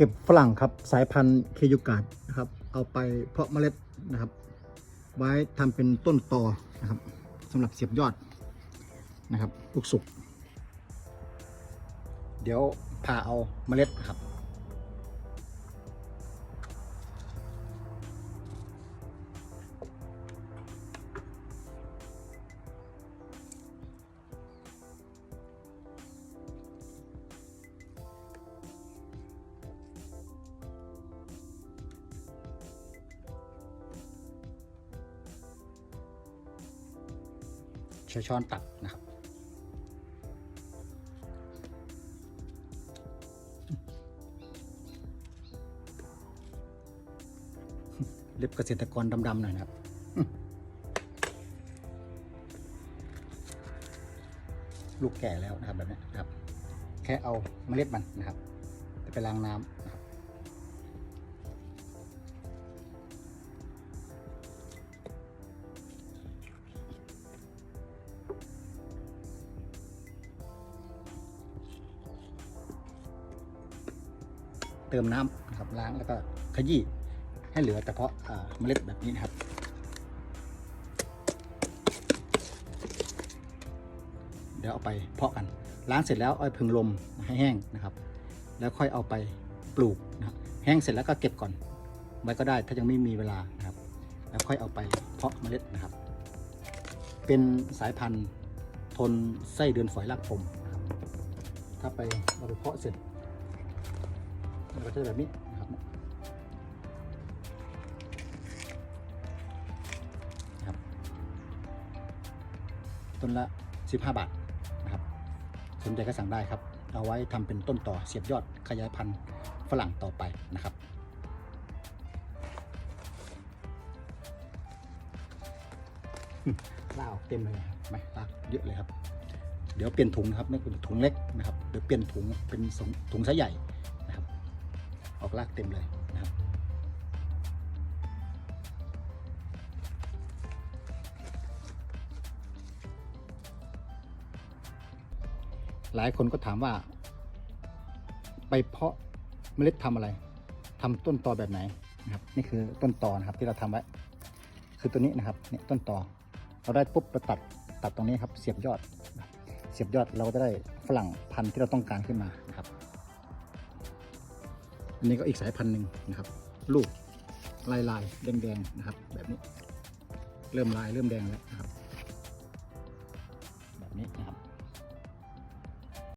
เก็บฝรั่งครับสายพันธุ์เคยูกาดนะครับเอาไปเพาะเมล็ดนะครับ ไว้ทำเป็นต้นตอนะครับสำหรับเสียบยอดนะครับลูกสุก เดี๋ยวพาเอาเมล็ดครับ ใช้ช้อนตัดนะครับ เล็บเกษตรกรดำๆหน่อยนะครับลูกแก่แล้วนะครับแบบนี้นะครับ แค่เอาเมล็ดมันนะครับไปล้างน้ำ เติมน้ำนะครับล้างแล้วก็ขยี้ให้เหลือแต่เพาะเมล็ดแบบนี้นะครับเดี๋ยวเอาไปเพาะกัน ล้างเสร็จแล้วเอาพึ่งลมให้แห้งนะครับ แล้วค่อยเอาไปปลูกนะครับแห้งเสร็จแล้วก็เก็บก่อนไว้ก็ได้ถ้ายังไม่มีเวลานะครับ แล้วค่อยเอาไปเพาะเมล็ดนะครับ เป็นสายพันธุ์ทนไส้เดือนฝอยรากผมนะครับถ้าไปเราไปเพาะเสร็จ มันก็จะแบบนี้นะครับนะครับ ต้นละ 15 บาทนะครับสนใจก็สั่งได้ครับ เอาไว้ทำเป็นต้นต่อเสียบยอดขยายพันธุ์ฝรั่งต่อไปนะครับลากออกเต็มเลยไหมลากเยอะเลยครับ เดี๋ยวเปลี่ยนถุงนะครับไม่เป็นถุงเล็กนะครับ เดี๋ยวเปลี่ยนถุงเป็นถุงไซส์ใหญ่ ออกลากเต็มเลยนะครับหลายคนก็ถามว่า ไปเพาะเมล็ดทำอะไรทำต้นตอแบบไหนนะครับ นี่คือต้นตอนะครับที่เราทำไว้ คือตัวนี้นะครับนี่ต้นตอเราได้ปุ๊บเราตัดตัดตรงนี้ครับ เสียบยอด เสียบยอดเราก็จะได้ฝรั่งพันธุ์ที่เราต้องการขึ้นมานะครับ อันนี้ก็อีกสายพันธุ์หนึ่งนะครับ ลูกลายลายแดงแดงนะครับ แบบนี้ เริ่มลายเริ่มแดงแล้วนะครับ แบบนี้นะครับ